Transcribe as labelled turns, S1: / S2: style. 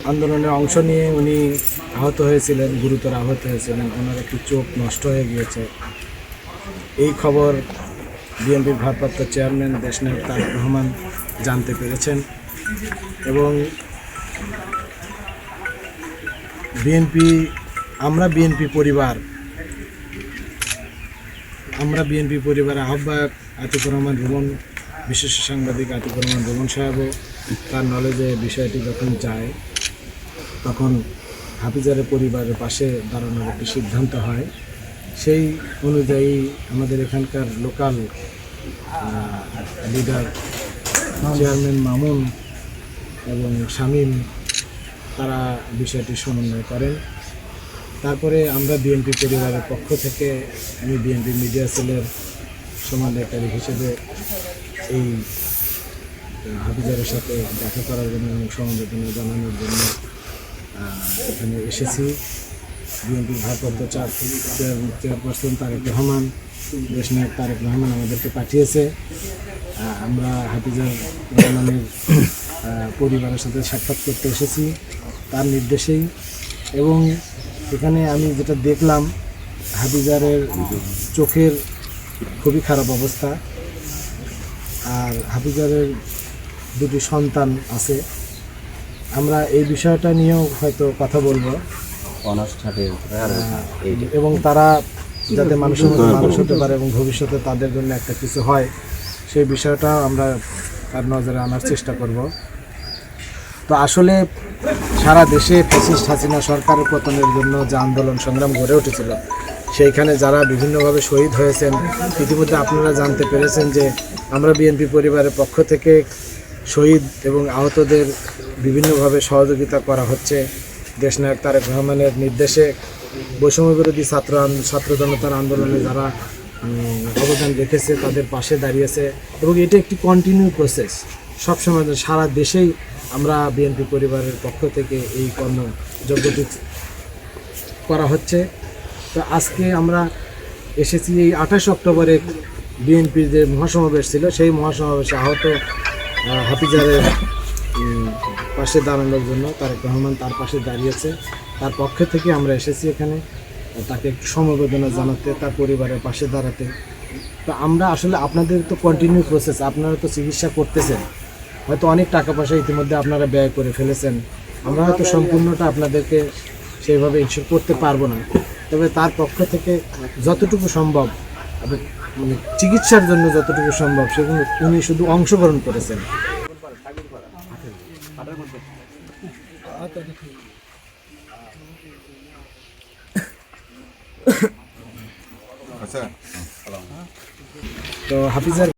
S1: আন্দোলনে অংশ নিয়ে উনি আহত হয়েছিলেন, গুরুতর আহত হয়েছিলেন। ওনার একটি চোখ নষ্ট হয়ে গিয়েছে। এই খবর বিএনপির ভারপ্রাপ্ত চেয়ারম্যান দেশনায়ক তারেক রহমান জানতে পেরেছেন এবং বিএনপি, আমরা বিএনপি পরিবার, আমরা বিএনপি পরিবারের আহ্বায়ক আতিকুর রহমান রুমন বিশিষ্ট সাংবাদিক আতিকুর রহমান রুমন সাহেবও তার নলেজে বিষয়টি যখন যায়, তখন হাফিজারের পরিবারের পাশে দাঁড়ানোর একটি সিদ্ধান্ত হয়। সেই অনুযায়ী আমাদের এখানকার লোকাল লিডার চেয়ারম্যান মামুন এবং শামীম, তারা বিষয়টি সমন্বয় করেন। তারপরে আমরা বিএনপি পরিবারের পক্ষ থেকে আমি বিএনপি মিডিয়া সেলের সমন্বয়কারী হিসেবে এই হাফিজারের সাথে দেখা করার জন্য এবং সমবেদনা জানানোর জন্য এখানে এসেছি। বিএনপির ভারপ্রাপ্ত চার চেয়ার- চেয়ারপারসন তারেক রহমান দেশ দেশনায়ক তারেক রহমান আমাদেরকে পাঠিয়েছে। আমরা হাফিজার রহমানের পরিবারের সাথে সাক্ষাৎ করতে এসেছি তার নির্দেশেই। এবং এখানে আমি যেটা দেখলাম, হাফিজারের চোখের খুবই খারাপ অবস্থা। আর হাফিজারের দুটি সন্তান আছে। আমরা এই বিষয়টা নিয়েও হয়তো কথা বলব।
S2: এইটা
S1: এবং তারা যাতে মানুষের মতো মানুষ হতে পারে এবং ভবিষ্যতে তাদের জন্য একটা কিছু হয় সেই বিষয়টা আমরা তার নজরে আনার চেষ্টা করব। তো আসলে সারা দেশে ফ্যাসিস্ট হাসিনা সরকারের পতনের জন্য যে আন্দোলন সংগ্রাম গড়ে উঠেছিল সেইখানে যারা বিভিন্নভাবে শহীদ হয়েছেন, ইতিমধ্যে আপনারা জানতে পেরেছেন যে আমরা বিএনপি পরিবারের পক্ষ থেকে শহীদ এবং আহতদের বিভিন্নভাবে সহযোগিতা করা হচ্ছে। দেশনায়ক তারেক রহমানের নির্দেশে বৈষম্য বিরোধী ছাত্র ছাত্র জনতার আন্দোলনে যারা অবদান রেখেছে, তাদের পাশে দাঁড়িয়েছে এবং এটা একটি কন্টিনিউ প্রসেস সবসময় সারা দেশেই আমরা বিএনপি পরিবারের পক্ষ থেকে এই কর্মযজ্ঞটি করা হচ্ছে। তো আজকে আমরা এসেছি এই আঠাশ অক্টোবরে বিএনপির যে মহাসমাবেশ ছিল, সেই মহাসমাবেশে আহত হাফিজারের পাশে দাঁড়ানোর জন্য তারেক রহমান তার পাশে দাঁড়িয়েছে। তার পক্ষ থেকে আমরা এসেছি এখানে, তাকে একটু সমবেদনা জানাতে, তার পরিবারের পাশে দাঁড়াতে। তো আমরা আসলে আপনাদের তো কন্টিনিউ প্রসেস আপনারা তো চিকিৎসা করতেছেন। হয়তো অনেক টাকা পয়সা ইতিমধ্যে আপনারা ব্যয় করে ফেলেছেন। আমরা হয়তো সম্পূর্ণটা আপনাদেরকে সেইভাবে ইনশিওর করতে পারব না। তবে তার পক্ষ থেকে যতটুকু সম্ভব মানে চিকিৎসার জন্য যতটুকু সম্ভব সেগুলো উনি শুধু অংশগ্রহণ করেছেন।
S3: আচ্ছা।
S1: তো হাফিজার